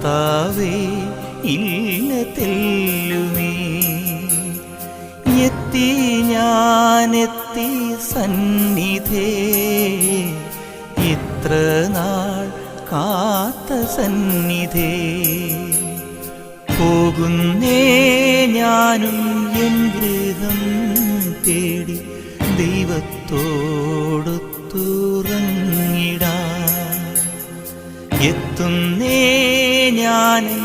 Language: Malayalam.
കർത്താവേ ഇല്ല തെല്ലുമേ. എത്തി ഞാനെത്തി സന്നിധേ. ഇത്ര നാൾ കാത്ത സന്നിധേ. പോകുന്നേ ഞാനും എൻ ഗൃഹം തേടി ദൈവത്തോടൊത്തുറങ്ങിടാൻ എത്തുന്നേ ഞാൻ